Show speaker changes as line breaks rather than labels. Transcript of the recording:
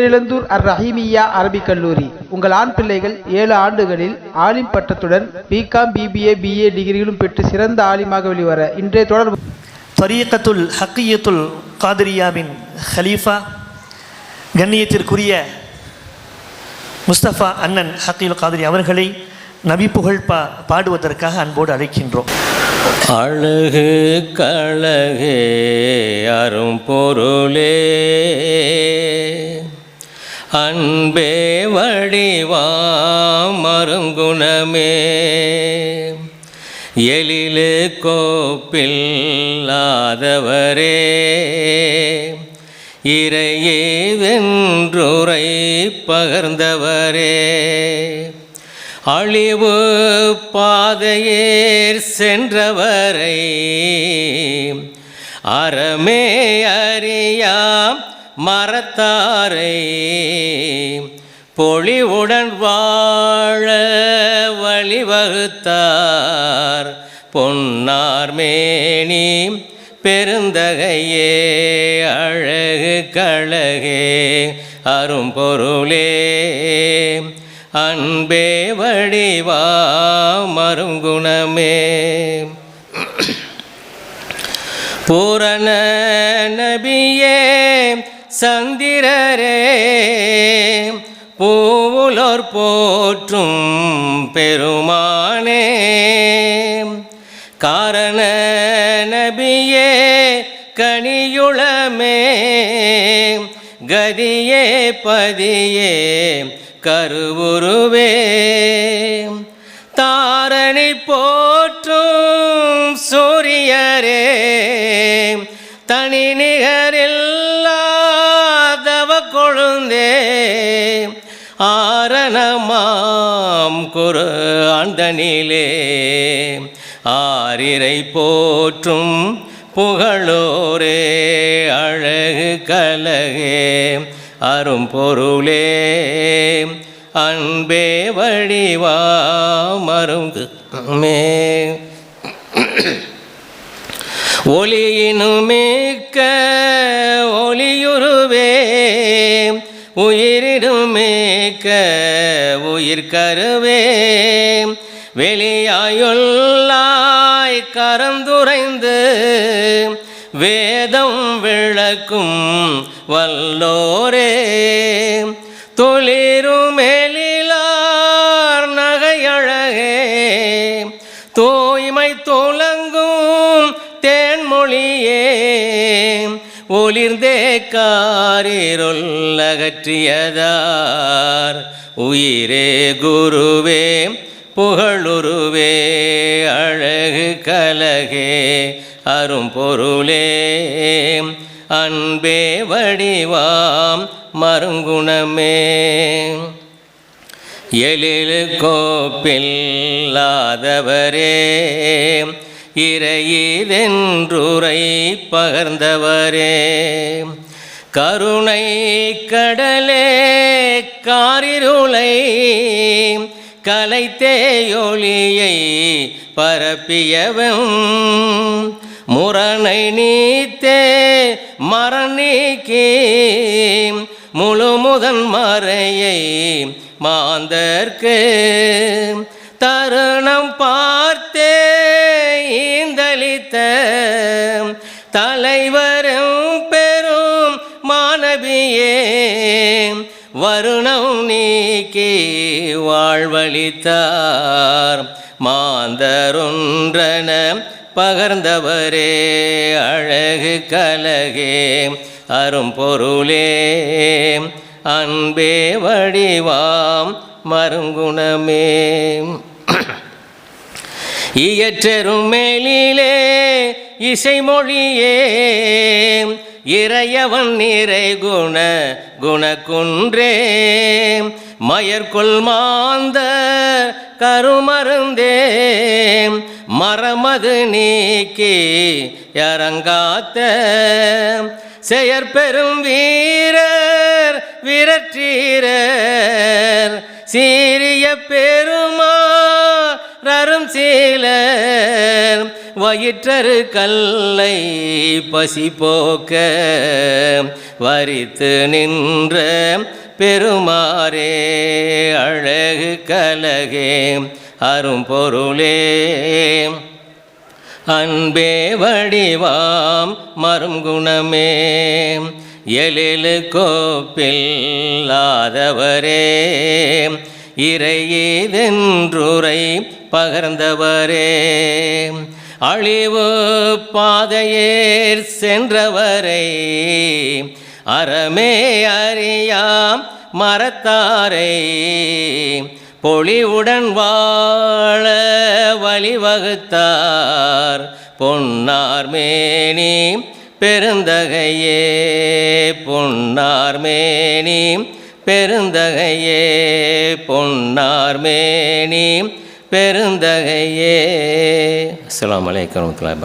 பேரிழந்தூர் அர் ரஹீமியா அரபிக் கல்லூரி. உங்கள் ஆண் பிள்ளைகள் ஏழு ஆண்டுகளில் ஆலிம் பட்டத்துடன் பிகாம் பிபிஏ பிஏ டிகிரிகளும் பெற்று சிறந்த ஆலிமாக வெளிவர இன்றைய தொடர்பு
தரீக்கத்துல் ஹக்கியத்துல் காதிரியாவின் ஹலீஃபா கண்ணியத்திற்குரிய முஸ்தபா அண்ணன் ஹக்கீல் காதிரி அவர்களை நபி புகழ் பா பாடுவதற்காக அன்போடு அழைக்கின்றோம்.
அழகு கழகே அரும் பொருளே. அன்பே வடிவாம் மருங்குணமே எழிலு கோப்பில்லாதவரே. இறையே வென்றுரை பகர்ந்தவரே. அழிவு பாதையேர் சென்றவரை. அறமே அறியாம் மரத்தாரை பொழிவுடன் வாழ வழிவகுத்தார். பொன்னார் மேனி பெருந்தகையே அழகு கழகே அரும்பொருளே அன்பே வடிவா மருங்குணமே பூரண நபியே சந்திரரே பூவுலோர் போற்றும் பெருமானே. காரண நபியே கனியுளமே கதியே பதியே கருவுருவே. தாரணி போற்றும் சூரியரே தனி நிகர் ஆரணமாம் குரு அந்தனிலே. ஆரிரை போற்றும் புகழோரே அழகு கலகே. அரும்பொருளே அன்பே வடிவா மருங்குமே ஒளியினுமிக்க ஒளியுருவே உயிரினுமிக்க உயிர் கருவே. வெளியாயுள்ளாய் கரந்துரைந்து வேதம் விளக்கும் வல்லோரே. தொழிருமே ஒளிர்ந்தே காரிருள் அகற்றியதார். உயிரே குருவே புகழுருவே அழகு கலகே அரும்பொருளே அன்பே வடிவாம் மருங்குணமே எழில் கோப்பில்லாதவரே இறையிதென்றுரை பகர்ந்தவரே கருணை கடலே காரிருளை கலைத்தேயொளியை பரப்பியவன். முரணை நீத்தே மரநீக்கி முழு முதன் மறையை மாந்தர்க்கு. தருணம் பார்த்தே படைத்த தலைவரும் பெரும் மாணவியே வருணம் நீக்கி வாழ்வழித்தார் மாந்தருன்றன பகர்ந்தவரே அழகு கலகே அரும்பொருளே அன்பே வடிவாம் மருங்குணமே இயற்றரும் மேலிலே இசைமொழியே இறையவன் நிறை குண குணக்குன்றே. மயற்கொள் மாந்த கருமருந்தே மரமது நீக்கி இறங்காத்த. செயற்பெரும் வீரர் விரற்றீரர். சீரிய பெருமா ரரும் சீலர். வயிற்றரு கல்லை பசி போக்க வரித்து நின்ற பெருமாறே அழகு கலகே அரும்பொருளே அன்பே வடிவாம் மருங்குணமே எழிலு கோப்பில்லாதவரே இறையீதென்றுரை பகர்ந்தவரே. அழிவு பாதையேர் சென்றவரை அறமே அறியாம் மரத்தாரை. பொழிவுடன் வாழ வழிவகுத்தார் பொன்னார் மேனி பெருந்தகையே பொன்னார்மேனி பெருந்தகையே பொன்னார்மேனி பெருந்தகையே. அஸ்லாம் வலைக்கம் வரஹ்மத்துல்லாஹி